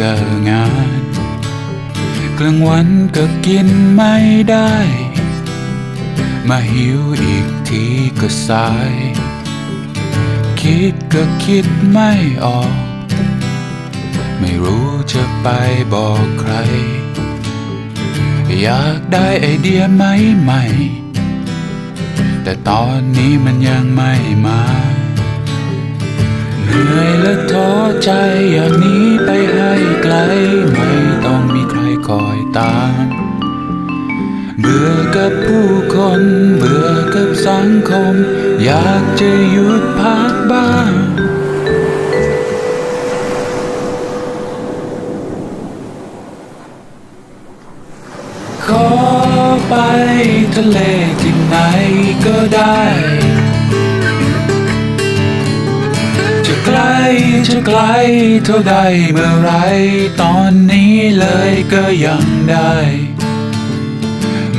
ก็งาน กลางวันก็กินไม่ได้ มาหิวอีกทีก็สาย คิดก็คิดไม่ออก ไม่รู้จะไปบอกใคร อยากได้ไอเดียใหม่ใหม่ แต่ตอนนี้มันยังไม่มา เหนื่อยและท้อใจอยากหนีไปให้ไกล ไม่ต้องมีใครคอยตาม เบื่อกับผู้คน เบื่อกับสังคม อยากจะหยุดพักบ้างขอไปทะเลที่ไหนก็ได้ จะไกลเท่าใดเมื่อไรตอนนี้เลยก็ยังได้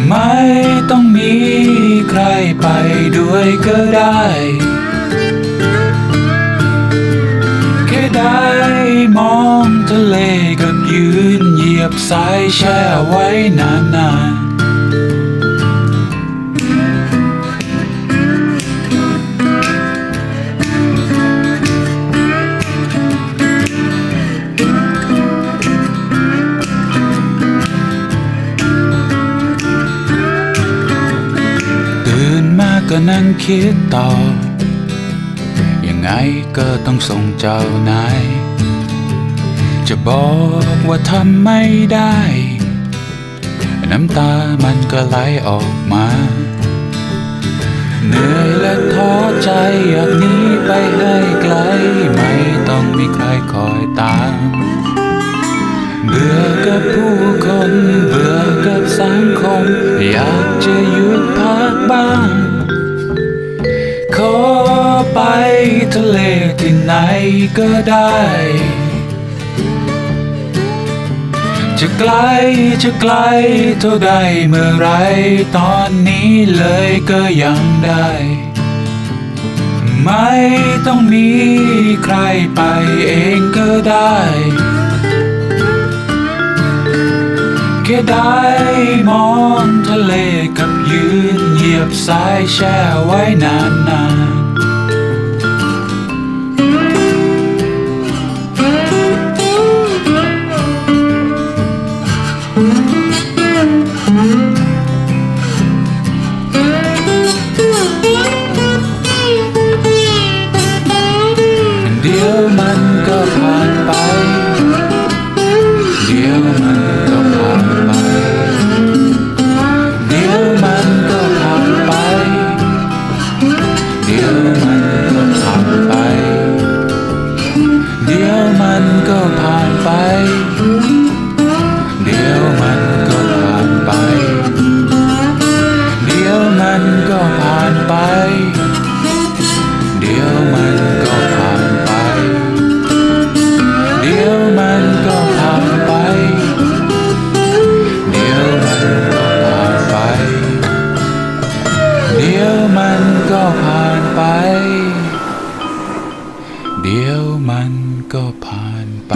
ไม่ต้องมีใครไปด้วยก็ได้ แค่ได้มองทะเลกับยืนเหยียบสายแช่ไว้นานๆ ก็นั่งคิดต่อ ยังไงก็ต้องส่งเจ้านาย จะบอกว่าทำไม่ได้ น้ำตามันก็ไหลออกมา เหนื่อยและท้อใจอยากหนีไปให้ไกล ไม่ต้องมีใครคอยตาม เบื่อกับผู้คน เบื่อกับสังคม อยากจะหยุดพักบ้าง ขอไปทะเลที่ไหนก็ได้ จะไกลจะไกลเท่าใดเมื่อไรตอนนี้เลยก็ยังได้ ไม่ต้องมีใครไปเองก็ได้ ค่ได้มองทะเลกับยืนเหยียบสายแช่ไว้นานๆันก็ผ่านไป เดี๋ยวมันก็ผ่านไป เดี๋ยวมันก็ผ่านไป เดี๋ยวมันก็ผ่านไป เดี๋ยวมันก็ผ่านไป เดี๋ยวมันก็ผ่านไป